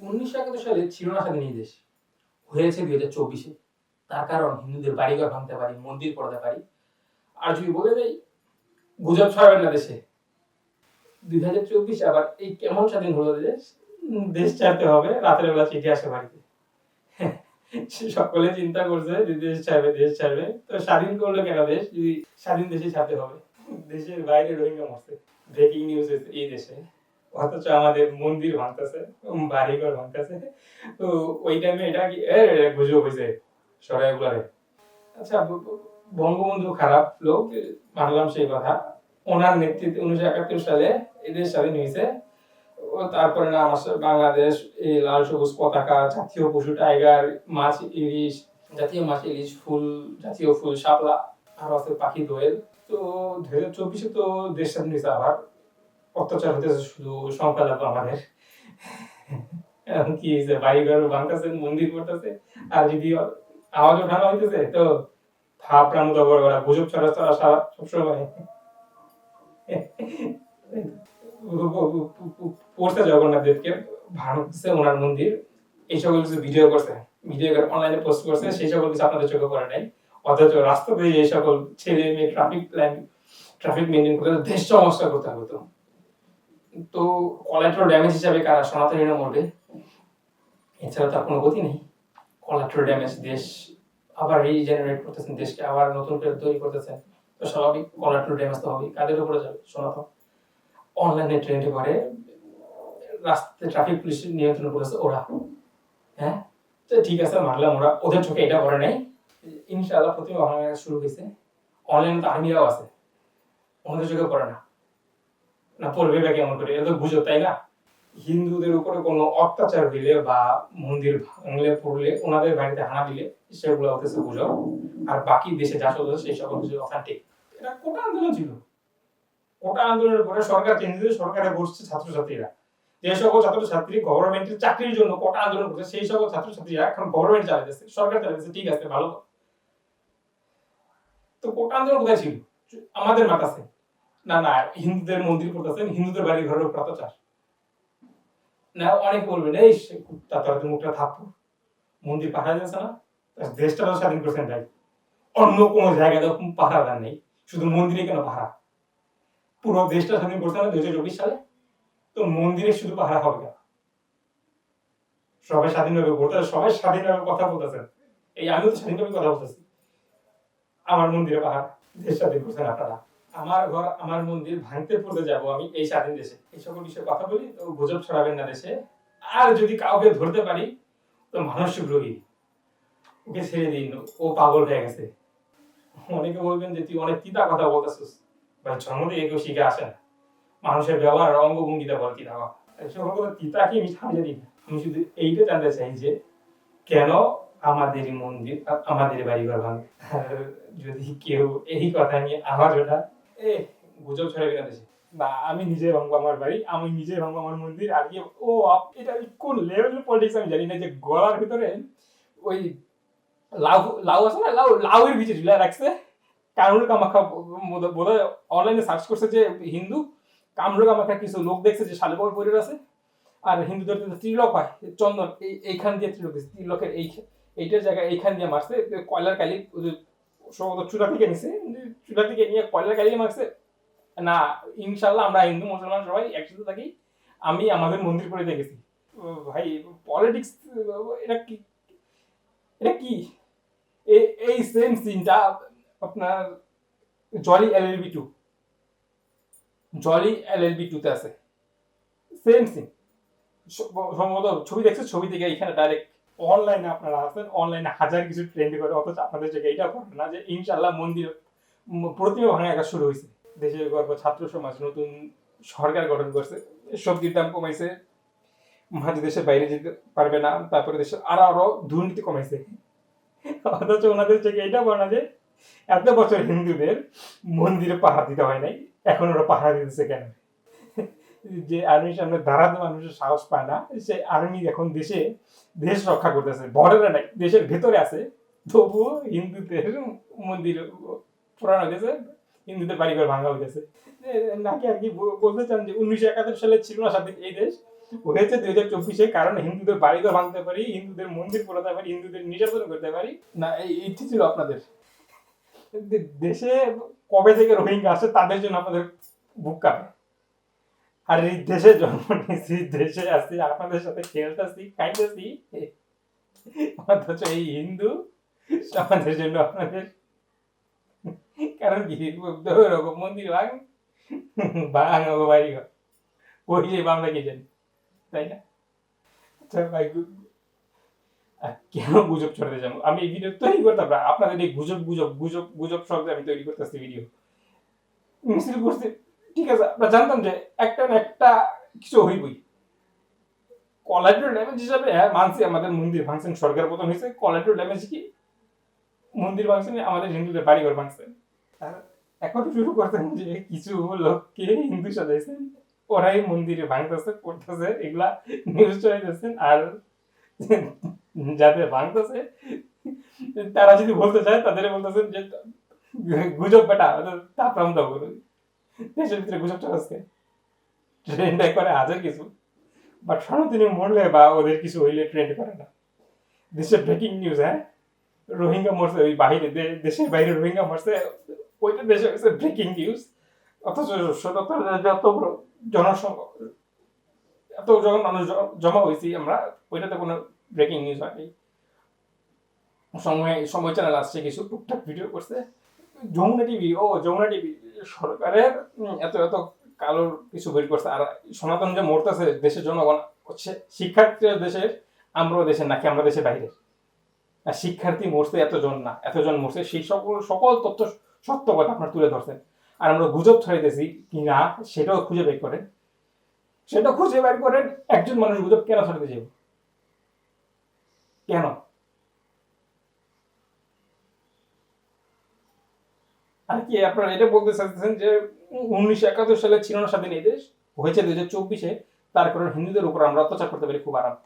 উনিশশো একাত্তর সালে ছিল না স্বাধীন দেশ হয়েছে দুই হাজার চব্বিশে। তার কারণ হিন্দুদের বাড়িঘর ভাঙতে পারি, মন্দির পড়াতে পারি। আর যদি বলে দেয় গুজব ছড়াবেন না দেশে। দুই হাজার চব্বিশে আবার এই কেমন স্বাধীন হলো দেশ দেশ ছাড়তে হবে, রাতের বেলা চিঠি আসে বাড়িতে। সকলে চিন্তা করছে যে দেশ ছাড়বে দেশ ছাড়বে। তো স্বাধীন করল কেন দেশ? যদি স্বাধীন দেশে ছাড়তে হবে। দেশের বাইরে রোহিঙ্গা মরছে। ব্রেকিং নিউজ এই দেশে। অথচ আমাদের মন্দির ভাঙতেছে বাড়িঘর ভাঙতেছে। তো ওই টাইমে এটা কি গুজব হয়েছে সরাই গুলারে আচ্ছা বঙ্গবন্ধু খারাপ লোক মানলাম সেই কথা। ওনার নেতৃত্বে উনিশশো একাত্তর সালে এদের স্বাধীন হয়েছে ও তারপরে না, আমার বাংলাদেশ, এই লাল সবুজ পতাকা, জাতীয় পশু টাইগার, মাছ ইলিশ, জাতীয় মাছ ইলিশ, ফুল, জাতীয় ফুল, শাপলা, আর আছে পাখি দোয়েল। তো দুই হাজার চব্বিশে তো দেশ স্বাধীন হয়েছে আবার। অত্যাচার হতেছে শুধু সংখ্যালঘু আমাদের। কি হয়েছে বাড়িঘর ভাঙতেছে, মন্দির করতেছে, আর যদি আওয়াজ ওঠানো হইতেছে, তো গুজব ছড়া ছড়া সারা সবসময়। পড়ছে জগন্নাথ দেবকে ভাঙতেছে ওনার মন্দির। এই সকল কিছু ভিডিও করছে ভিডিও করে অনলাইনে পোস্ট করছে, সেই সকল কিছু আপনাদের চোখে পড়ে নাই। অথচ রাস্তাতে এই সকল ছেলে মেয়ে ট্রাফিক প্ল্যান ট্রাফিক মেনটেন করতে দেশ সমস্যা করতে হতো তো কোলাteral ড্যামেজ হিসাবে কারা? সনাতনীরা মরবে এছাড়া তার কোনো গতি নেই। কোলাteral ড্যামেজ দেশ আবার রিজেনারেট করতেছেন দেশকে আবার নতুন করে তৈরি করতেছেন তো স্বাভাবিক কোলাteral ড্যামেজ তো হবেই। কাদের উপরে যাবে? সনাতন। অনলাইনে ট্রেন্ডে করে, রাস্তাতে ট্রাফিক পুলিশ নিয়ন্ত্রণ করেছে ওরা। হ্যাঁ? তো ঠিক আছে, মারলাম ওরা। ওদের চোখে এটা করে নাই। ইনশাআল্লাহ প্রতিমা শুরু হয়েছে। অনলাইনে তো আর্মিরাও আছে। ওনাদের চোখে পড়ে না। না পড়বে বা কেমন করে এটা বুঝো তাই না? হিন্দুদের উপরে কোনো অত্যাচার দিলে বা মন্দির ভাঙলে, পড়লে, ওনাদের বাড়িতে হানা দিলে, সেগুলো হতেছে গুজব। আর বাকি দেশে যা চলছে সেই সকল কিছু অথেন্টিক এটা কোটা আন্দোলন ছিল। কোটা আন্দোলনের পরে সরকার চেঞ্জ সরকারে বসছে ছাত্রছাত্রীরা। যে সকল ছাত্রছাত্রী গভর্নমেন্টের চাকরির জন্য কোটা আন্দোলন করছে, সেই সকল ছাত্রছাত্রীরা এখন গভর্নমেন্ট চালাইতেছে, সরকার চালাইতেছে, ঠিক আছে, ভালো। তো কোটা আন্দোলন কোথায় ছিল? আমাদের মাথাছে না না, হিন্দুদের মন্দির করতেছেন হিন্দুদের বাড়ি ঘরের উপর অত্যাচার। না, অনেক বলবেন, এই তার মুখটা থাপ্পু মন্দির পাহারা যাচ্ছে না? দেশটা স্বাধীন করছেন তাই অন্য কোনো জায়গায় তো পাহারা দেন নেই, শুধু মন্দিরে কেন পাহারা? পুরো দেশটা স্বাধীন করছে না দুই হাজার চব্বিশ সালে? তো মন্দিরে শুধু পাহারা হবে কেন? সবাই স্বাধীনভাবে বলতে, সবাই স্বাধীনভাবে কথা বলতেছেন। এই আমিও তো স্বাধীনভাবে কথা বলতেছি। আমার মন্দিরে পাহাড় দেশ স্বাধীন করছেন আপনারা। আমার ঘর, আমার মন্দির ভাঙতে পড়তে যাব আমি এই স্বাধীন দেশে। এই সকল বিষয়ে কথা বলি, তো গুজব ছড়াবেন না দেশে। আর যদি কাউকে ধরতে পারি, তো মানুষ রোগী। ওকে ছেড়ে দিন, ও পাগল হয়ে গেছে। অনেকে বলবেন যে, তুই অনেক তিতা কথা বলতেছিস। ভাই, জন্ম থেকে কেউ শিখে আসে না। মানুষের ব্যবহার অঙ্গভঙ্গিতে বল তিতা কথা। সকল কথা, তিতা কি আমি জানি না। আমি শুধু এইটা জানতে চাই যে, কেন আমাদের মন্দির আমাদের বাড়িঘর ভাঙে? যদি কেউ এই কথা নিয়ে আওয়াজ ওঠা এ, গুজব ছড়াবে না দেশে বা আমি নিজে ভাঙবো আমার বাড়ি, আমি নিজে ভাঙবো আমার মন্দির, আর কি ও এটা কোন লেভেলের পলিটিক্স আমি জানি না, যে গলার ভিতরে ওই লাউ লাউ আছে না, লাউ, লাউয়ের ভিতরে ঝুলে রাখছে। কামরুল কামাখা বোধ হয় অনলাইনে সার্চ করছে যে হিন্দু, কামরুল কামাখা কিছু লোক দেখছে যে শালিবাবুর পরিবার আছে, আর হিন্দুদের ত্রিলক হয় চন্দন, এই, এইখান দিয়ে ত্রিলক ত্রিলকের এই, এইটার জায়গায় এইখান দিয়ে মারছে, কয়লার কালি সম্ভবত চুলা থেকে নিছে চুলা থেকে নিয়ে কয়লার কালি মারছে না, ইনশাল্লাহ আমরা হিন্দু, মুসলমান সবাই একসাথে থাকি। আমি আমাদের মন্দির করে দেখেছি। ভাই পলিটিক্স এটা কি? এটা কি? এই সেম সিনটা আপনার Jolly LLB two Jolly LLB টুতে আছে। সেম সিন সম্ভবত ছবি দেখছে? ছবি থেকে এখানে ডাইরেক্ট অনলাইনে আপনারা আছেন অনলাইনে হাজার কিছু ট্রেন্ড করে, অথচ আপনাদের জায়গায় এটা না যে ইনশাল্লাহ মন্দির প্রতিমা ভাঙা একা শুরু হয়েছে। দেশের গর্ব ছাত্র সমাজ, নতুন সরকার গঠন করছে। সবজির দাম কমাইছে, মাঝে দেশের বাইরে যেতে পারবে না, তারপরে দেশের আরও আরও দুর্নীতি কমাইছে। অথচ ওনাদের থেকে এটা বলে না যে, এত বছর হিন্দুদের মন্দিরে পাহারা দিতে হয় নাই, এখন ওরা পাহারা দিতেছে কেন? যে আর্মির সামনে দাঁড়াতে মানুষের সাহস পায় না, সে আর্মি এখন দেশে, দেশ রক্ষা করতেছে। বর্ডারে নাই দেশের ভেতরে আছে, তবুও হিন্দুদের মন্দির পুরানো হইতেছে হিন্দুদের বাড়িঘর ভাঙা যে নাকি আর কি বলতে চান যে উনিশশো একাত্তর সালে ছিল না স্বাধীন এই দেশ? হয়েছে দুই হাজার চব্বিশে, কারণ হিন্দুদের বাড়িঘর ভাঙতে পারি, হিন্দুদের মন্দির পোড়াতে পারি, হিন্দুদের নির্যাতন করতে পারি। না, এই ইচ্ছে ছিল আপনাদের। দেশে কবে থেকে রোহিঙ্গা আসে তাদের জন্য আপনাদের বুক কাঁপে। আর এই দেশে জন্ম নিয়েছি, দেশে আসছি আপনাদের সাথে খেলতেছি খাইতেছি অথচ এই হিন্দু আমাদের জন্য আপনাদের কারণ কি ওরকম মন্দির ভাঙ ভাঙ বাড়ি ঘর। ওই যে আমরা কি জানি তাই না? আচ্ছা ভাই কেন গুজব ছড়াতে যাব? আমি এই ভিডিও তৈরি করতাম না। আপনাদের এই গুজব গুজব গুজব গুজব শব্দে আমি তৈরি করতেছি ভিডিও মিছিল করছি ঠিক আছে, আমরা জানতাম যে একটা না একটা কিছু হইবই। কলাইটার ড্যামেজ হিসাবে হ্যাঁ মানছি, আমাদের মন্দির ভাঙছেন সরকার পতন হয়েছে। কলাইটার ড্যামেজ কি? মন্দির ভাঙছেন, আমাদের হিন্দুদের বাড়িঘর ভাঙছেন। এখন শুরু করতেন যে কিছু লোককে হিন্দু সাজাইছেন, ওরাই মন্দিরে ভাঙতেছে করতেছে এগুলা নিউজ চলাইতেছেন আর যাদের ভাঙতেছে, তারা যদি বলতে চায় তাদের বলতেছেন যে, গুজব বেটা তাপরাম দাও দেশের ভিতরে গুজব চলাচ্ছে ট্রেন্ডে করে হাজার কিছু। বাট সনাতনী মরলে বা ওদের কিছু হইলে ট্রেন্ড করে না। দেশের ব্রেকিং নিউজ হ্যাঁ? রোহিঙ্গা মরছে, ওই বাইরে দে- দেশের বাইরে রোহিঙ্গা মরছে ওইটা দেশে হচ্ছে ব্রেকিং নিউজ অথচ সততার যত বড় জনসংখ্যা এত যখন মানুষ জমা হয়েছি আমরা, ওইটাতে কোনো ব্রেকিং নিউজ হয়নি। সময় সময় চ্যানেল আসছে, কিছু টুকটাক ভিডিও করছে। যমুনা টিভি ও যমুনা টিভি সরকারের এত এত কালোর কিছু বের করছে। আর সনাতন যে মরতেছে দেশের জনগণ হচ্ছে শিক্ষার্থী দেশের, আমরাও দেশের নাকি আমরা দেশের বাইরে। আর শিক্ষার্থী মরছে এতজন না, এতজন মরছে। সেই সকল সকল তথ্য সত্য কথা আপনার তুলে ধরছেন। আর আমরা গুজব ছড়াইতেছি কি না, সেটাও খুঁজে বের করেন। সেটা খুঁজে বের করেন, একজন মানুষ গুজব কেন ছড়াতে যাবে? কেন? আর কি, আপনারা এটা বলতে চাইতেছেন যে উনিশশো একাত্তর সালে ছিল না স্বাধীন এই দেশ হয়েছে দুই হাজার চব্বিশে তার কারণে হিন্দুদের উপর আমরা অত্যাচার করতে পারি খুব আরাম।